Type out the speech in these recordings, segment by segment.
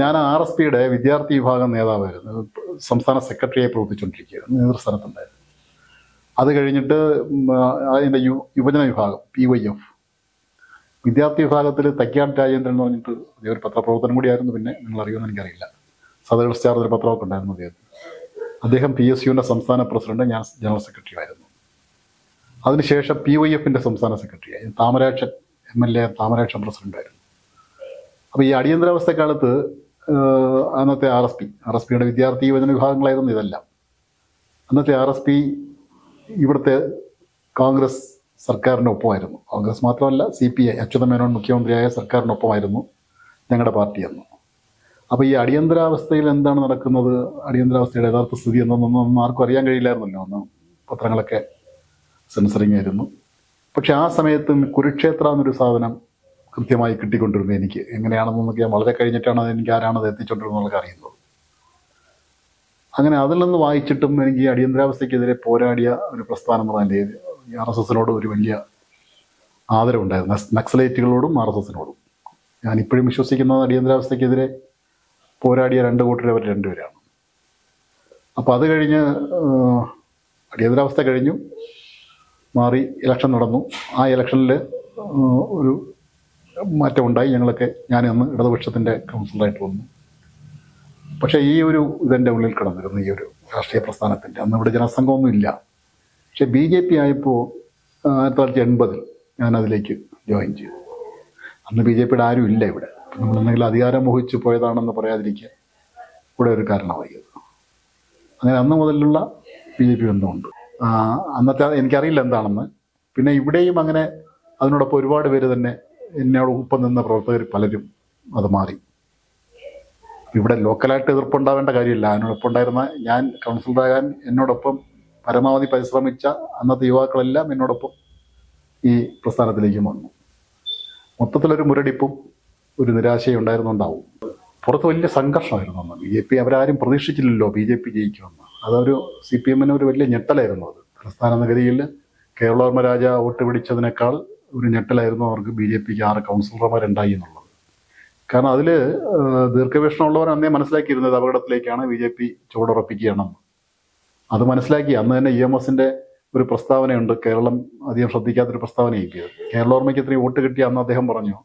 ഞാൻ R S പിയുടെ വിദ്യാർത്ഥി വിഭാഗം നേതാവായിരുന്നു. സംസ്ഥാന സെക്രട്ടറിയായി പ്രവർത്തിച്ചുകൊണ്ടിരിക്കുകയായിരുന്നു. നേതൃസ്ഥാനത്തുണ്ടായിരുന്നു. അത് കഴിഞ്ഞിട്ട് അതിന്റെ യു യുവജന വിഭാഗം പി വൈ എഫ്. വിദ്യാർത്ഥി വിഭാഗത്തിൽ തയ്ക്കാട് രാജേന്ദ്രൻ എന്ന് പറഞ്ഞിട്ട് ഒരു പത്രപ്രവർത്തനം കൂടിയായിരുന്നു. പിന്നെ നിങ്ങൾ അറിയുമെന്ന് എനിക്കറിയില്ല. സദർ സ്റ്റാർ ഒരു പത്രമൊക്കെ ഉണ്ടായിരുന്നു അദ്ദേഹത്തിന് അദ്ദേഹം പി എസ് യുവിന്റെ സംസ്ഥാന പ്രസിഡന്റ് ഞാൻ ജനറൽ സെക്രട്ടറി ആയിരുന്നു. അതിനുശേഷം പി വൈ എഫിന്റെ സംസ്ഥാന സെക്രട്ടറി ആയിരുന്നു Thamarakshan M L A Thamarakshan പ്രസിഡന്റായിരുന്നു അപ്പോൾ ഈ അടിയന്തരാവസ്ഥ കാലത്ത് അന്നത്തെ R S P. R S പിയുടെ വിദ്യാർത്ഥി യുവജന വിഭാഗങ്ങളായിരുന്നു ഇതെല്ലാം. അന്നത്തെ ആർ എസ് പി ഇവിടുത്തെ കോൺഗ്രസ് സർക്കാരിന്റെ ഒപ്പമായിരുന്നു. കോൺഗ്രസ് മാത്രമല്ല C P I Achutha Menon മുഖ്യമന്ത്രിയായ സർക്കാരിനൊപ്പമായിരുന്നു ഞങ്ങളുടെ പാർട്ടി അന്ന്. അപ്പോൾ ഈ അടിയന്തരാവസ്ഥയിൽ എന്താണ് നടക്കുന്നത്? അടിയന്തരാവസ്ഥയുടെ യഥാർത്ഥ സ്ഥിതി എന്നൊന്നും ആർക്കും അറിയാൻ കഴിയില്ലായിരുന്നല്ലോ. അന്ന് പത്രങ്ങളൊക്കെ സെൻസറിങ് ആയിരുന്നു. പക്ഷെ ആ സമയത്തും കുരുക്ഷേത്ര എന്നൊരു സാധനം കൃത്യമായി കിട്ടിക്കൊണ്ടിരുന്നത് എനിക്ക്. എങ്ങനെയാണെന്നൊക്കെ ഞാൻ വളരെ കഴിഞ്ഞിട്ടാണ് അത് എനിക്ക് ആരാണത് എത്തിച്ചുകൊണ്ടിരുന്നതൊക്കെ അറിയുന്നത്. അങ്ങനെ അതിൽ നിന്ന് വായിച്ചിട്ടും എനിക്ക് അടിയന്തരാവസ്ഥയ്ക്കെതിരെ പോരാടിയ ഒരു പ്രസ്ഥാനം എന്ന് പറഞ്ഞാൽ ആർ എസ് എസിനോട് ഒരു വലിയ ആദരവുണ്ടായിരുന്നു. നക്സ്- നക്സലൈറ്റുകളോടും ആർ എസ് എസിനോടും. ഞാൻ ഇപ്പോഴും വിശ്വസിക്കുന്നത് അടിയന്തരാവസ്ഥയ്ക്കെതിരെ പോരാടിയ രണ്ട് കൂട്ടരവർ രണ്ടുപേരാണ്. അപ്പോൾ അത് കഴിഞ്ഞ് അടിയന്തരാവസ്ഥ കഴിഞ്ഞു. മാറി ഇലക്ഷൻ നടന്നു. ആ ഇലക്ഷനിൽ ഒരു മാറ്റമുണ്ടായി ഞങ്ങളൊക്കെ ഞാൻ അന്ന് ഇടതുപക്ഷത്തിന്റെ കൗൺസിലറായിട്ട് വന്നു. പക്ഷേ ഈ ഒരു ഇതെന്റെ ഉള്ളിൽ കിടന്നിരുന്നു ഈ ഒരു രാഷ്ട്രീയ പ്രസ്ഥാനത്തിന്റെ അന്ന് ഇവിടെ ജനസംഘമൊന്നും ഇല്ല. പക്ഷെ ബി ജെ പി ആയപ്പോൾ ആയിരത്തി തൊള്ളായിരത്തി എൺപതിൽ ഞാൻ അതിലേക്ക് ജോയിൻ ചെയ്തു. അന്ന് ബി ജെ പിയുടെ ആരും ഇല്ല ഇവിടെ. നമ്മൾ എന്തെങ്കിലും അധികാരം മോഹിച്ചു പോയതാണെന്ന് പറയാതിരിക്കുക കൂടെ ഒരു കാരണമായി അങ്ങനെ അന്ന് മുതലുള്ള ബി ജെ പി ബന്ധമുണ്ട് അന്നത്തെ എനിക്കറിയില്ല എന്താണെന്ന്. പിന്നെ ഇവിടെയും അങ്ങനെ അതിനോടൊപ്പം ഒരുപാട് പേര് തന്നെ എന്നോട് ഒപ്പം നിന്ന പ്രവർത്തകർ പലരും അത് മാറി. ഇവിടെ ലോക്കലായിട്ട് എതിർപ്പുണ്ടാവേണ്ട കാര്യമില്ല. അതിനോടൊപ്പം ഉണ്ടായിരുന്ന ഞാൻ കൗൺസിലറാകാൻ എന്നോടൊപ്പം പരമാവധി പരിശ്രമിച്ച അന്നത്തെ യുവാക്കളെല്ലാം എന്നോടൊപ്പം ഈ പ്രസ്ഥാനത്തിലേക്ക് വന്നു. മൊത്തത്തിലൊരു മുരടിപ്പും ഒരു നിരാശയും ഉണ്ടായിരുന്നുണ്ടാവും. പുറത്ത് വലിയ സംഘർഷമായിരുന്നു അന്ന്. ബി ജെ പി അവരാരും പ്രതീക്ഷിച്ചില്ലല്ലോ ബി ജെ പി ജയിക്കുമെന്ന്. അതൊരു സി പി എമ്മിന് ഒരു വലിയ ഞെട്ടലായിരുന്നു അത്. തലസ്ഥാന നഗരിയിൽ കേരളവർമ്മ രാജ വോട്ട് പിടിച്ചതിനേക്കാൾ ഒരു ഞെട്ടലായിരുന്നു അവർക്ക് ബി ജെ പിക്ക് ആറ് കൗൺസിലർമാരുണ്ടായി എന്നുള്ളത്. കാരണം അതിൽ ദീർഘവീക്ഷണമുള്ളവർ അന്നേ മനസ്സിലാക്കിയിരുന്നത് അപകടത്തിലേക്കാണ് ബി ജെ പി ചുവടുറപ്പിക്കുകയാണെന്ന് അത് മനസ്സിലാക്കി അന്ന് തന്നെ ഇ എം എസിന്റെ ഒരു പ്രസ്താവനയുണ്ട്. കേരളം അധികം ശ്രദ്ധിക്കാത്തൊരു പ്രസ്താവന കേരള കേരളോർമ്മയ്ക്ക് ഇത്രയും വോട്ട് കിട്ടിയ അന്ന് അദ്ദേഹം പറഞ്ഞു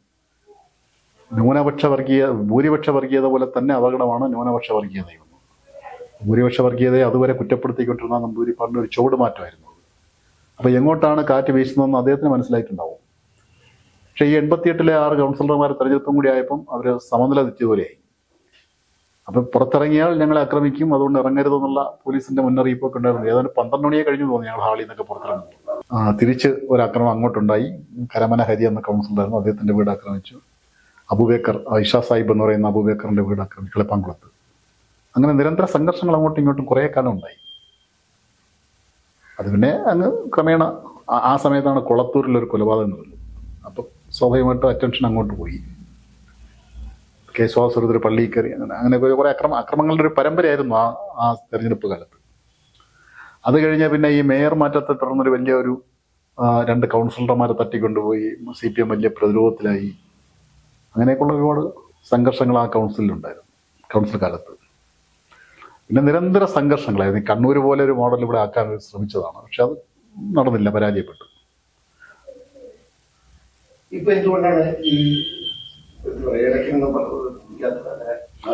ന്യൂനപക്ഷ വർഗീയ ഭൂരിപക്ഷ വർഗീയത പോലെ തന്നെ അപകടമാണ് ന്യൂനപക്ഷ വർഗീയതയും ഭൂരിപക്ഷ വർഗീയതയെ അതുവരെ കുറ്റപ്പെടുത്തിക്കൊണ്ടിരുന്ന നമ്പൂരിപ്പാടിന്റെ ഒരു ചുവട് മാറ്റമായിരുന്നു. അപ്പൊ എങ്ങോട്ടാണ് കാറ്റ് വീശുന്നതെന്ന് അദ്ദേഹത്തിന് മനസ്സിലായിട്ടുണ്ടാവും. പക്ഷേ ഈ എൺപത്തിയെട്ടിലെ ആറ് കൗൺസിലർമാരെ തെരഞ്ഞെടുപ്പും കൂടി ആയപ്പം അവർ സമനില തെറ്റിയതുപോലെയായി. അപ്പൊ പുറത്തിറങ്ങിയാൽ ഞങ്ങളെ ആക്രമിക്കും അതുകൊണ്ട് ഇറങ്ങരുതെന്നുള്ള പോലീസിന്റെ മുന്നറിയിപ്പൊക്കെ ഉണ്ടായിരുന്നു. ഏതാണ്ട് പന്ത്രണ്ട് മണിയെ കഴിഞ്ഞു തോന്നി ഞങ്ങൾ ഹാളിൽ നിന്നൊക്കെ പുറത്തിറങ്ങുന്നു തിരിച്ച് ഒരു ആക്രമണം അങ്ങോട്ടുണ്ടായി. കരമന ഹരി എന്ന കൗൺസിലറായിരുന്നു അദ്ദേഹത്തിന്റെ വീട് ആക്രമിച്ചു. അബുബേക്കർ ഐഷ സാഹിബ് എന്ന് പറയുന്ന അബുബേക്കറിന്റെ വീട് ആക്രമിച്ചു. കിളപ്പാങ്കുളത്ത്. അങ്ങനെ നിരന്തര സംഘർഷങ്ങൾ അങ്ങോട്ടും ഇങ്ങോട്ടും കുറേ കാലം ഉണ്ടായി. അത് പിന്നെ അങ്ങ് ക്രമേണ ആ- സമയത്താണ് കുളത്തൂരിൽ ഒരു കൊലപാതകം നടന്നത്. അപ്പം സ്വാഭാവികമായിട്ടും അറ്റൻഷൻ അങ്ങോട്ട് പോയി. കേശവാസുരത്തിൽ പള്ളിയിൽ കയറി. അങ്ങനെ അങ്ങനെ കുറേ അക്രമ അക്രമങ്ങളുടെ ഒരു പരമ്പരയായിരുന്നു ആ ആ തെരഞ്ഞെടുപ്പ് കാലത്ത്. അത് കഴിഞ്ഞാൽ പിന്നെ ഈ മേയർ മാറ്റത്തെ തുടർന്നൊരു വലിയ ഒരു രണ്ട് കൗൺസിലർമാരെ തട്ടിക്കൊണ്ടുപോയി. സി പി എം വലിയ പ്രതിരോധത്തിലായി. അങ്ങനെയൊക്കെയുള്ള ഒരുപാട് സംഘർഷങ്ങൾ ആ കൗൺസിലുണ്ടായിരുന്നു കൗൺസിൽ കാലത്ത്. പിന്നെ നിരന്തര സംഘർഷങ്ങളായിരുന്നു. കണ്ണൂർ പോലെ ഒരു മോഡൽ ഇവിടെ ആക്കാൻ ശ്രമിച്ചതാണ്. പക്ഷെ അത് നടന്നില്ല പരാജയപ്പെട്ടു?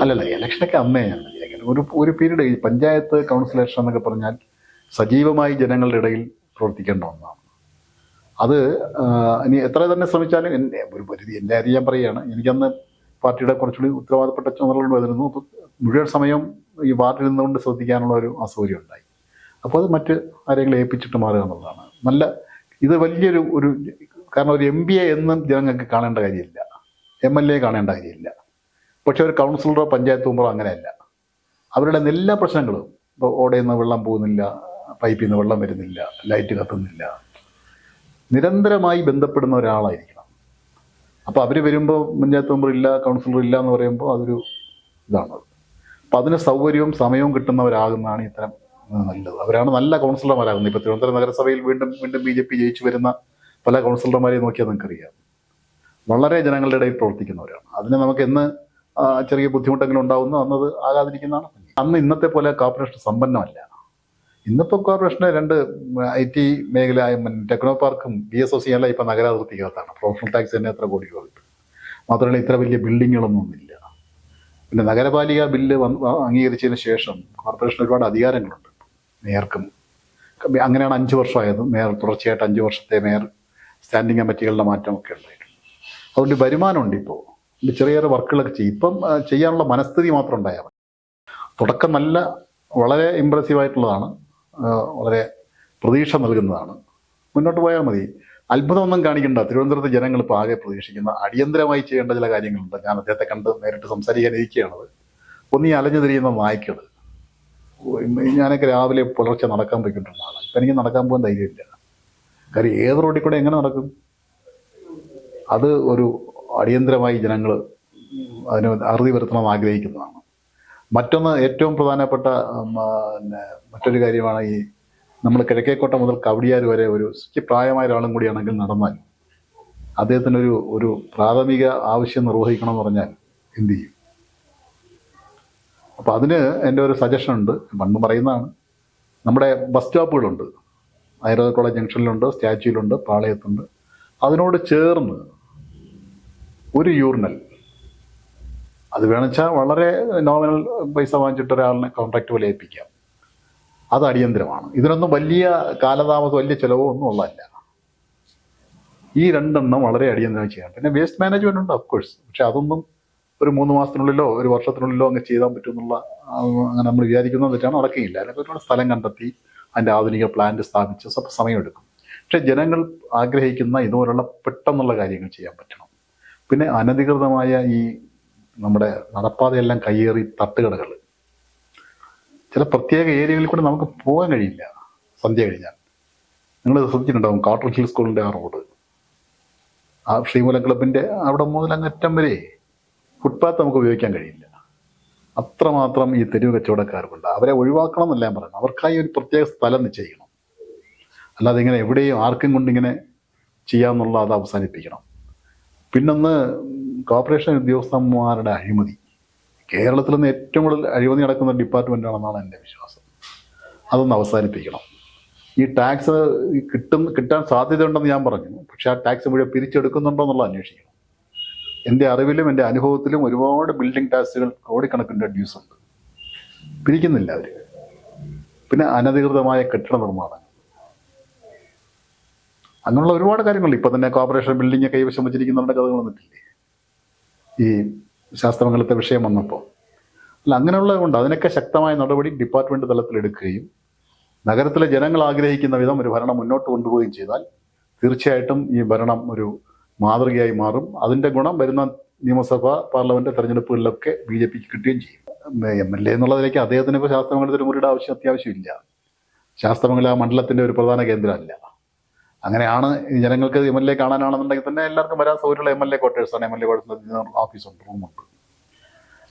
അല്ലല്ല ഇലക്ഷനൊക്കെ അന്നേ ഞാൻ ഒരു ഒരു പീരീഡ് ഈ പഞ്ചായത്ത് കൗൺസിൽ ഇലക്ഷൻ എന്നൊക്കെ പറഞ്ഞാൽ സജീവമായി ജനങ്ങളുടെ ഇടയിൽ പ്രവർത്തിക്കേണ്ട ഒന്നാണ്. അത് ഇനി എത്ര തന്നെ ശ്രമിച്ചാലും എന്നെ ഒരു പരിധി എന്റെ ഞാൻ പറയുകയാണ്. എനിക്കന്ന് പാർട്ടിയുടെ കുറച്ചുകൂടി ഉത്തരവാദപ്പെട്ട ചുമതലകൾ വരുന്നു. മുഴുവൻ സമയം ഈ വാർഡിൽ നിന്നുകൊണ്ട് ശ്രദ്ധിക്കാനുള്ള ഒരു അസൗകര്യം ഉണ്ടായി. അപ്പോൾ അത് മറ്റ് ആരെങ്കിലും ഏൽപ്പിച്ചിട്ട് മാറുക എന്നുള്ളതാണ്. നല്ല ഇത് വലിയൊരു ഒരു കാരണം ഒരു എം പി എ എന്നും ജനങ്ങൾക്ക് കാണേണ്ട കാര്യമില്ല. എം എൽ എ കാണേണ്ട കാര്യമില്ല. പക്ഷേ ഒരു കൗൺസിലറോ പഞ്ചായത്ത് മെമ്പറോ അങ്ങനെയല്ല. അവരുടെ എല്ലാ പ്രശ്നങ്ങളും ഇപ്പോൾ ഓടയിൽ നിന്ന് വെള്ളം പോകുന്നില്ല പൈപ്പിൽ നിന്ന് വെള്ളം വരുന്നില്ല ലൈറ്റ് കത്തുന്നില്ല നിരന്തരമായി ബന്ധപ്പെടുന്ന ഒരാളായിരിക്കണം അപ്പോൾ അവർ വരുമ്പോൾ പഞ്ചായത്ത് മെമ്പർ ഇല്ല കൗൺസിലർ ഇല്ല എന്ന് പറയുമ്പോൾ അതൊരു ഇതാണ്. അപ്പം അതിന് സൗകര്യവും സമയവും കിട്ടുന്നവരാകുന്നതാണ് ഇത്തരം നല്ലത്. അവരാണ് നല്ല കൗൺസിലർമാരാകുന്നത് ഇപ്പോൾ തിരുവനന്തപുരം നഗരസഭയിൽ വീണ്ടും വീണ്ടും ബി ജെ പി ജയിച്ചു വരുന്ന പല കൗൺസിലർമാരെയും നോക്കിയാൽ നിങ്ങൾക്കറിയാം. വളരെ ജനങ്ങളുടെ ഇടയിൽ പ്രവർത്തിക്കുന്നവരാണ്. അതിന് നമുക്ക് എന്ന് ചെറിയ ബുദ്ധിമുട്ടെങ്കിലും ഉണ്ടാവുന്നു. അന്നത് ആകാതിരിക്കുന്നതാണ് അന്ന് ഇന്നത്തെ പോലെ കോർപ്പറേഷൻ സമ്പന്നമല്ല. ഇന്നിപ്പോൾ കോർപ്പറേഷന് രണ്ട് ഐ ടി മേഖല ടെക്നോ പാർക്കും ബി എസ് ഒ സി എല്ലാം ഇപ്പൊ നഗരാതിർത്തിക്കകത്താണ്. പ്രൊഫഷണൽ ടാക്സ് തന്നെ എത്ര കോടി രൂപ മാത്രമല്ല ഇത്ര വലിയ ബിൽഡിങ്ങുകളൊന്നും ഇല്ല. പിന്നെ നഗരപാലിക ബില്ല് അംഗീകരിച്ചതിന് ശേഷം കോർപ്പറേഷന് ഒരുപാട് അധികാരങ്ങളുണ്ട്. മേയർക്കും അങ്ങനെയാണ് അഞ്ച് വർഷമായത്. മേയർ തുടർച്ചയായിട്ട് അഞ്ച് വർഷത്തെ മേയർ സ്റ്റാൻഡിംഗ് കമ്മിറ്റികളുടെ മാറ്റമൊക്കെ ഉണ്ടായിട്ടുണ്ട് അതുകൊണ്ട് വരുമാനമുണ്ട് ഇപ്പോൾ ചെറിയ ചെറിയ വർക്കുകളൊക്കെ ചെയ്യും. ഇപ്പം ചെയ്യാനുള്ള മനസ്ഥിതി മാത്രം ഉണ്ടായാൽ മതി. തുടക്കം നല്ല വളരെ ഇമ്പ്രസീവ് ആയിട്ടുള്ളതാണ്. വളരെ പ്രതീക്ഷ നൽകുന്നതാണ്. മുന്നോട്ട് പോയാൽ മതി. അത്ഭുതമൊന്നും കാണിക്കേണ്ട. തിരുവനന്തപുരത്ത് ജനങ്ങൾ ഇപ്പോൾ ആകെ പ്രതീക്ഷിക്കുന്ന അടിയന്തരമായി ചെയ്യേണ്ട ചില കാര്യങ്ങളുണ്ട്. ഞാൻ അദ്ദേഹത്തെ കണ്ട് നേരിട്ട് സംസാരിക്കാൻ ഇരിക്കുകയാണത്. ഒന്ന് ഈ അലഞ്ഞു തിരിയുന്ന നായ്ക്കൾ. ഞാനൊക്കെ രാവിലെ പുലർച്ചെ നടക്കാൻ പോയിക്കൊണ്ടിരുന്ന ആളാണ് ഇപ്പം എനിക്ക് നടക്കാൻ പോകാൻ ധൈര്യമില്ല. കാര്യം ഏത് റോഡിൽ കൂടെ എങ്ങനെ നടക്കും? അത് ഒരു അടിയന്തരമായി ജനങ്ങൾ അതിന് അറുതി വരുത്തണം ആഗ്രഹിക്കുന്നതാണ്. മറ്റൊന്ന് ഏറ്റവും പ്രധാനപ്പെട്ട മറ്റൊരു കാര്യമാണ് ഈ നമ്മൾ കിഴക്കേക്കോട്ട മുതൽ കവടിയാർ വരെ ഒരു പ്രായമായ ഒരാളും കൂടിയാണെങ്കിൽ നടന്നാൽ അദ്ദേഹത്തിനൊരു ഒരു പ്രാഥമിക ആവശ്യം നിർവഹിക്കണം എന്ന് പറഞ്ഞാൽ എന്ത് ചെയ്യും? അപ്പോൾ അതിന് എന്റെ ഒരു സജഷൻ ഉണ്ട്. പണ്ട് പറയുന്നതാണ്. നമ്മുടെ ബസ് സ്റ്റോപ്പുകളുണ്ട് കോളേജ് ജംഗ്ഷനിലുണ്ട് സ്റ്റാച്യൂലുണ്ട് പാളയത്തുണ്ട്. അതിനോട് ചേർന്ന് ഒരു യൂറിനൽ അത് വേണമെച്ചാൽ വളരെ നോമിനൽ പൈസ വാങ്ങിച്ചിട്ട് ഒരാളിനെ കോൺട്രാക്ട് പോലെ ഏൽപ്പിക്കാം. അത് അടിയന്തരമാണ്. ഇതിനൊന്നും വലിയ കാലതാമസം വലിയ ചിലവോ ഒന്നും ഉള്ളതല്ല. ഈ രണ്ടെണ്ണം വളരെ അടിയന്തരം ചെയ്യാം. പിന്നെ വേസ്റ്റ് മാനേജ്മെന്റ് ഉണ്ട് അഫ്കോഴ്സ് പക്ഷെ അതൊന്നും ഒരു മൂന്ന് മാസത്തിനുള്ളിലോ ഒരു വർഷത്തിനുള്ളിലോ അങ്ങ് ചെയ്താൽ പറ്റുമെന്നുള്ള അങ്ങനെ നമ്മൾ വിചാരിക്കുന്ന തെറ്റാണ് നടക്കുകയില്ല ഒരുപാട് സ്ഥലം കണ്ടെത്തി അതിന്റെ ആധുനിക പ്ലാന്റ് സ്ഥാപിച്ച് സ്വല്പ സമയമെടുക്കും. പക്ഷെ ജനങ്ങൾ ആഗ്രഹിക്കുന്ന ഇതുപോലുള്ള പെട്ടെന്നുള്ള കാര്യങ്ങൾ ചെയ്യാൻ പറ്റണം. പിന്നെ അനധികൃതമായ ഈ നമ്മുടെ നടപ്പാതയെല്ലാം കയ്യേറി തട്ടുകടകൾ ചില പ്രത്യേക ഏരിയകളിൽ കൂടെ നമുക്ക് പോകാൻ കഴിയില്ല. സന്ധ്യ കഴിഞ്ഞാൽ. നിങ്ങൾ ശ്രദ്ധിച്ചിട്ടുണ്ടാവും കാട്ടർ ഹിൽ സ്കൂളിന്റെ ആ റോഡ്. ആ ശ്രീമൂലം ക്ലബിന്റെ അവിടെ മുതൽ അങ്ങറ്റം വരെ ഫുട്പാത്ത് നമുക്ക് ഉപയോഗിക്കാൻ കഴിയില്ല. അത്രമാത്രം ഈ തെരുവ് കച്ചവടക്കാർക്കുണ്ട്. അവരെ ഒഴിവാക്കണം എന്നല്ല ഞാൻ പറയുന്നത്. അവർക്കായി ഒരു പ്രത്യേക സ്ഥലം നിശ്ചയിക്കണം. അല്ലാതെ ഇങ്ങനെ എവിടെയും ആർക്കും കൊണ്ടിങ്ങനെ ചെയ്യാമെന്നുള്ള അത് അവസാനിപ്പിക്കണം. പിന്നൊന്ന് കോർപ്പറേഷൻ ഉദ്യോഗസ്ഥന്മാരുടെ അഴിമതി. കേരളത്തിൽ നിന്ന് ഏറ്റവും കൂടുതൽ അഴിമതി നടക്കുന്ന ഡിപ്പാർട്ട്മെന്റ് ആണെന്നാണ് എന്റെ വിശ്വാസം. അതൊന്ന് അവസാനിപ്പിക്കണം. ഈ ടാക്സ് കിട്ടും കിട്ടാൻ സാധ്യതയുണ്ടെന്ന് ഞാൻ പറഞ്ഞു. പക്ഷേ ആ ടാക്സ് മുഴുവൻ പിരിച്ചെടുക്കുന്നുണ്ടോ എന്നുള്ളത് അന്വേഷിക്കണം. എന്റെ അറിവിലും എന്റെ അനുഭവത്തിലും ഒരുപാട് ബിൽഡിംഗ് ടാക്സുകൾ കോടിക്കണക്കിന് ഡ്യൂസ് ഉണ്ട്. പിരിക്കുന്നില്ല അവർ പിന്നെ അനധികൃതമായ കെട്ടിട നിർമ്മാണം അങ്ങനെയുള്ള ഒരുപാട് കാര്യങ്ങളുണ്ട് ഇപ്പം തന്നെ കോർപ്പറേഷൻ ബിൽഡിംഗ് കൈവശം വെച്ചിരിക്കുന്നവരുടെ കഥകൾ വന്നിട്ടില്ലേ ഈ ശാസ്ത്രമംഗലത്തെ വിഷയം വന്നപ്പോൾ അല്ല അങ്ങനെയുള്ളത് കൊണ്ട് അതിനൊക്കെ ശക്തമായ നടപടി ഡിപ്പാർട്ട്മെന്റ് തലത്തിൽ എടുക്കുകയും നഗരത്തിലെ ജനങ്ങൾ ആഗ്രഹിക്കുന്ന വിധം ഒരു ഭരണം മുന്നോട്ട് കൊണ്ടുപോവുകയും ചെയ്താൽ തീർച്ചയായിട്ടും ഈ ഭരണം ഒരു മാതൃകയായി മാറും. അതിന്റെ ഗുണം വരുന്ന നിയമസഭ പാർലമെന്റ് തെരഞ്ഞെടുപ്പുകളിലൊക്കെ ബി ജെ പിക്ക് കിട്ടുകയും ചെയ്യും. എം എൽ എ എന്നുള്ളതിലേക്ക് അദ്ദേഹത്തിന് ഇപ്പോൾ ശാസ്ത്രമംഗലത്തിൽ മുറിയുടെ ആവശ്യം അത്യാവശ്യമില്ല. ശാസ്ത്രമംഗല മണ്ഡലത്തിന്റെ ഒരു പ്രധാന കേന്ദ്രമല്ല. അങ്ങനെയാണ് ജനങ്ങൾക്ക് എം എൽ എ കാണാനാണെന്നുണ്ടെങ്കിൽ തന്നെ എല്ലാവർക്കും വരാൻ സൗകര്യമുള്ള എം എൽ എ ക്വാർട്ടേഴ്സാണ് എം എൽ എ ക്വാർട്ടേഴ്സിന് ഓഫീസുണ്ട് റൂമുണ്ട്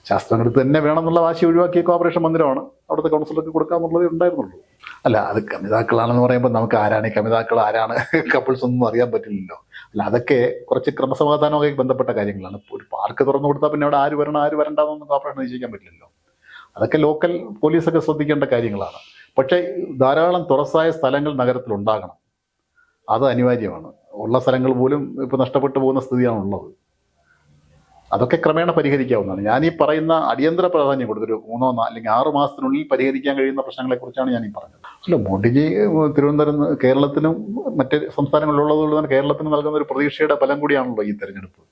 ശാസ്ത്രങ്ങൾക്ക് തന്നെ വേണമെന്നുള്ള വാശി ഒഴിവാക്കിയ കോർപ്പറേഷൻ മന്ദിരമാണ്. അവിടുത്തെ കൗൺസിലർക്ക് കൊടുക്കാമെന്നുള്ളത് ഉണ്ടായിരുന്നുള്ളൂ. അല്ല അത് കമിതാക്കളാണെന്ന് പറയുമ്പോൾ നമുക്ക് ആരാണ് ഈ കമിതാക്കൾ? ആരാണ് കപ്പിൾസ് ഒന്നും അറിയാൻ പറ്റില്ലല്ലോ. അല്ല അതൊക്കെ കുറച്ച് ക്രമസമാധാനവുമായി ബന്ധപ്പെട്ട കാര്യങ്ങളാണ്. ഒരു പാർക്ക് തുറന്നു കൊടുത്താൽ പിന്നെ അവിടെ ആര് വരണം ആര് വരണ്ടെന്നൊന്നും കോർപ്പറേഷൻ നിശ്ചയിക്കാൻ പറ്റില്ലല്ലോ. അതൊക്കെ ലോക്കൽ പോലീസൊക്കെ ശ്രദ്ധിക്കേണ്ട കാര്യങ്ങളാണ്. പക്ഷേ ധാരാളം തുറസായ സ്ഥലങ്ങൾ നഗരത്തിൽ ഉണ്ടാകണം അത് അനിവാര്യമാണ്. ഉള്ള സ്ഥലങ്ങൾ പോലും ഇപ്പോൾ നഷ്ടപ്പെട്ടു പോകുന്ന സ്ഥിതിയാണ് ഉള്ളത് അതൊക്കെ ക്രമേണ പരിഹരിക്കാവുന്നതാണ്. ഞാൻ ഈ പറയുന്ന അടിയന്തര പ്രാധാന്യം കൊടുത്തൊരു മൂന്നോ അല്ലെങ്കിൽ ആറ് മാസത്തിനുള്ളിൽ പരിഹരിക്കാൻ കഴിയുന്ന പ്രശ്നങ്ങളെക്കുറിച്ചാണ് ഞാൻ ഈ പറഞ്ഞത്. അല്ല മോഡിജി തിരുവനന്തപുരം കേരളത്തിനും മറ്റ് സംസ്ഥാനങ്ങളിലുള്ളതുകൊണ്ട് തന്നെ കേരളത്തിന് നൽകുന്ന ഒരു പ്രതീക്ഷയുടെ ഫലം കൂടിയാണല്ലോ ഈ തെരഞ്ഞെടുപ്പ്.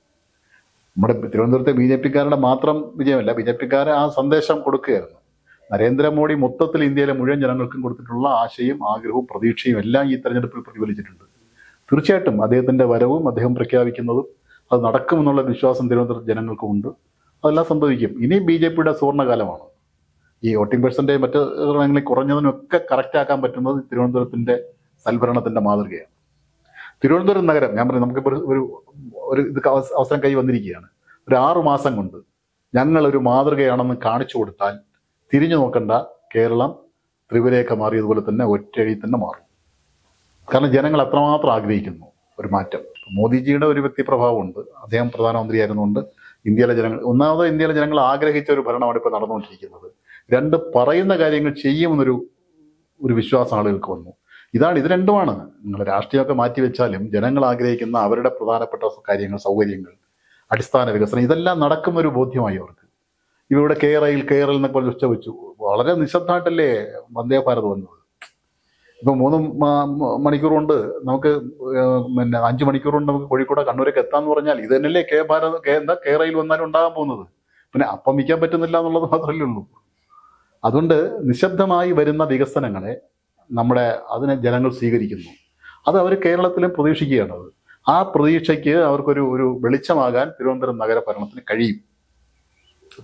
നമ്മുടെ തിരുവനന്തപുരത്തെ ബി ജെ പിക്കാരുടെ മാത്രം വിജയമല്ല ബി ജെ പിക്കാരെ ആ സന്ദേശം കൊടുക്കുകയായിരുന്നു. നരേന്ദ്രമോദി മൊത്തത്തിൽ ഇന്ത്യയിലെ മുഴുവൻ ജനങ്ങൾക്കും കൊടുത്തിട്ടുള്ള ആശയും ആഗ്രഹവും പ്രതീക്ഷയും എല്ലാം ഈ തെരഞ്ഞെടുപ്പിൽ പ്രതിഫലിച്ചിട്ടുണ്ട്. തീർച്ചയായിട്ടും അദ്ദേഹത്തിന്റെ വരവും അദ്ദേഹം പ്രഖ്യാപിക്കുന്നതും അത് നടക്കുമെന്നുള്ള വിശ്വാസം തിരുവനന്തപുരത്ത് ജനങ്ങൾക്കുമുണ്ട്. അതെല്ലാം സംഭവിക്കും. ഇനി ബി ജെ പിയുടെ സുവർണകാലമാണ് ഈ വോട്ടിംഗ് പെർസെന്റേജ് മറ്റ് ഇടങ്ങളിൽ കുറഞ്ഞതിനൊക്കെ കറക്റ്റാക്കാൻ പറ്റുന്നത് തിരുവനന്തപുരത്തിന്റെ സൽഭരണത്തിന്റെ മാതൃകയാണ്. തിരുവനന്തപുരം നഗരം ഞാൻ പറയും നമുക്കിപ്പോൾ ഒരു- ഒരു ഇത് അവസരം കൈ വന്നിരിക്കുകയാണ്. ഒരു ആറു മാസം കൊണ്ട് ഞങ്ങളൊരു മാതൃകയാണെന്ന് കാണിച്ചു കൊടുത്താൽ തിരിഞ്ഞു നോക്കണ്ട കേരളം ത്രിപുരയൊക്കെ മാറിയതുപോലെ തന്നെ ഒറ്റയടി തന്നെ മാറും. കാരണം ജനങ്ങൾ അത്രമാത്രം ആഗ്രഹിക്കുന്നു ഒരു മാറ്റം. മോദിജിയുടെ ഒരു വ്യക്തിപ്രഭാവമുണ്ട് അദ്ദേഹം പ്രധാനമന്ത്രിയായിരുന്നുകൊണ്ട് ഇന്ത്യയിലെ ജനങ്ങൾ ഒന്നാമത് ഇന്ത്യയിലെ ജനങ്ങൾ ആഗ്രഹിച്ച ഒരു ഭരണമാണ് ഇപ്പോൾ നടന്നുകൊണ്ടിരിക്കുന്നത്. രണ്ട് പറയുന്ന കാര്യങ്ങൾ ചെയ്യുമെന്നൊരു ഒരു വിശ്വാസം ആളുകൾക്ക് വന്നു. ഇതാണ് ഇത് രണ്ടുമാണ്. നിങ്ങൾ രാഷ്ട്രീയമൊക്കെ മാറ്റിവെച്ചാലും ജനങ്ങൾ ആഗ്രഹിക്കുന്ന അവരുടെ പ്രധാനപ്പെട്ട കാര്യങ്ങൾ സൗകര്യങ്ങൾ അടിസ്ഥാന വികസനം ഇതെല്ലാം നടക്കുന്നൊരു ബോധ്യമായി അവർക്ക്. ഇവിടെ കേരയിൽ കേരൾ എന്നൊക്കെ ഉച്ച വെച്ചു വളരെ നിശബ്ദമായിട്ടല്ലേ വന്ദേ ഭാരത് വന്നത്? ഇപ്പൊ മൂന്ന് മ- മ- മണിക്കൂർ കൊണ്ട് നമുക്ക് പിന്നെ അഞ്ച് മണിക്കൂർ കൊണ്ട് നമുക്ക് കോഴിക്കോട് കണ്ണൂരൊക്കെ എത്താന്ന് പറഞ്ഞാൽ ഇത് തന്നെയല്ലേ കെ ഭാരത് കെ എന്താ കേരയിൽ വന്നാലും ഉണ്ടാകാൻ പോകുന്നത്. പിന്നെ അപ്പം വയ്ക്കാൻ പറ്റുന്നില്ല എന്നുള്ളത് മാത്രമല്ലേ ഉള്ളൂ. അതുകൊണ്ട് നിശബ്ദമായി വരുന്ന വികസനങ്ങളെ നമ്മുടെ അതിനെ ജനങ്ങൾ സ്വീകരിക്കുന്നു. അത് അവർ കേരളത്തിലും പ്രതീക്ഷിക്കുകയാണ് അത്. ആ പ്രതീക്ഷയ്ക്ക് അവർക്കൊരു ഒരു വെളിച്ചമാകാൻ തിരുവനന്തപുരം നഗരഭരണത്തിന് കഴിയും.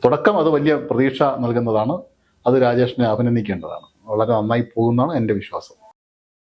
തുടക്കം അത് വലിയ പ്രതീക്ഷ നൽകുന്നതാണ്. അത് രാജേഷിനെ അഭിനന്ദിക്കേണ്ടതാണ്. വളരെ നന്നായി പോകുന്നതാണ് എന്റെ വിശ്വാസം.